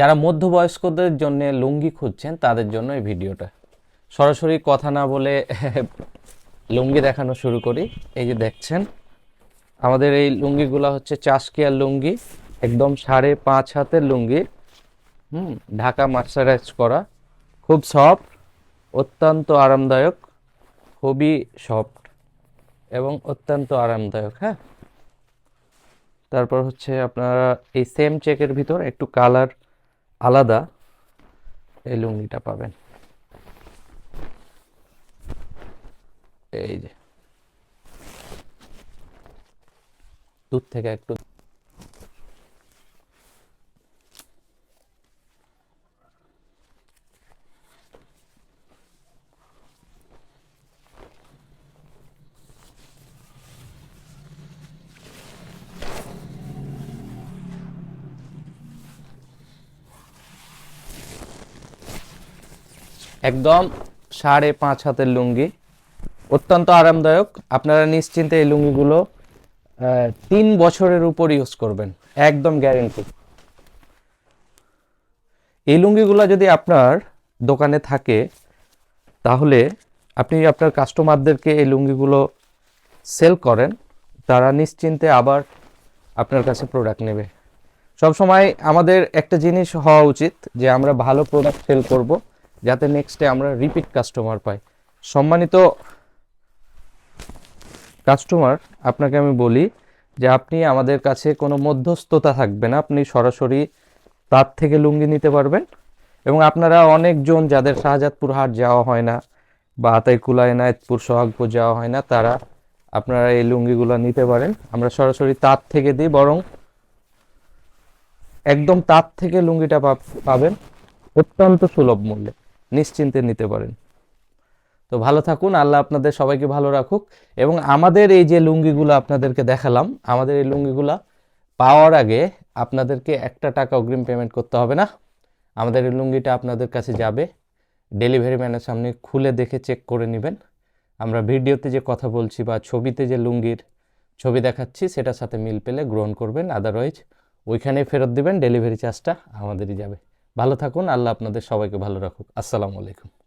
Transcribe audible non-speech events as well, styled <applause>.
যারা মধ্যবয়স্কদের জন্য লুঙ্গি খুঁজছেন, তাদের জন্য এই ভিডিওটা। সরাসরি কথা না বলে <laughs> লুঙ্গি দেখানো শুরু করি। এই যে দেখছেন, আমাদের এই লুঙ্গিগুলো হচ্ছে চাষকিয়ার লুঙ্গি, একদম সাড়ে পাঁচ হাতের লুঙ্গি। হুম, ঢাকা মার্সারাইজ করা। খুব সফট, অত্যন্ত আরামদায়ক, খুবই সফট এবং অত্যন্ত আরামদায়ক হ্যাঁ। তারপর হচ্ছে আপনারা এই সেম চেকের ভিতর একটু কালার আলাদা এই লুঙ্গিটা পাবেন। এই যে। দূর থেকে একটু একদম সাড়ে পাঁচ হাতের লুঙ্গি। অত্যন্ত আরামদায়ক। আপনারা নিশ্চিন্তে এই লুঙ্গিগুলো তিন বছরের উপর ইউজ করবেন। একদম গ্যারেন্টি এই লুঙ্গিগুলো যদি আপনার দোকানে থাকে, তাহলে আপনি আপনার কাস্টমারদেরকে এই লুঙ্গিগুলো সেল করেন। তারা নিশ্চিন্তে আবার আপনার কাছে প্রোডাক্ট নেবে। সব সময় আমাদের একটা জিনিস হওয়া উচিত যে আমরা ভালো প্রোডাক্ট সেল করব। যাতে নেক্সটে আমরা রিপিট কাস্টমার পাই। সম্মানিত কাস্টমার আপনাকে আমি বলি যে আপনি আমাদের কাছে কোনো মধ্যস্থতা থাকবে না। আপনি সরাসরি তার থেকে লুঙ্গি নিতে পারবেন এবং আপনারা অনেকজন যাদের শাহজাদপুর হাট যাওয়া হয় না বা আতাইকুলা, এনায়তপুর, সোহাগপুর যাওয়া হয় না, তারা আপনারা এই লুঙ্গিগুলো নিতে পারেন। আমরা সরাসরি তার থেকে দিই, বরং একদম তার থেকে লুঙ্গিটা পাবেন অত্যন্ত সুলভ মূল্যে। নিশ্চিন্তে নিতে পারেন। তো ভালো থাকুন, আল্লাহ আপনাদের সবাইকে ভালো রাখুক। এবং আমাদের এই যে লুঙ্গিগুলো আপনাদেরকে দেখালাম, আমাদের এই লুঙ্গিগুলা পাওয়ার আগে আপনাদেরকে একটা টাকা অগ্রিম পেমেন্ট করতে হবে না। আমাদের এই লুঙ্গিটা আপনাদের কাছে যাবে। ডেলিভারি ম্যানের সামনে খুলে দেখে চেক করে নেবেন। আমরা ভিডিওতে যে কথা বলছি বা ছবিতে যে লুঙ্গির ছবি দেখাচ্ছি, সেটার সাথে মিল পেলে গ্রহণ করবেন। আদারওয়াইজ ওইখানেই ফেরত দিবেন ডেলিভারি চার্জটা আমাদেরই যাবে। ভালো থাকুন আল্লাহ আপনাদের সবাইকে ভালো রাখুক। আসসালামু আলাইকুম।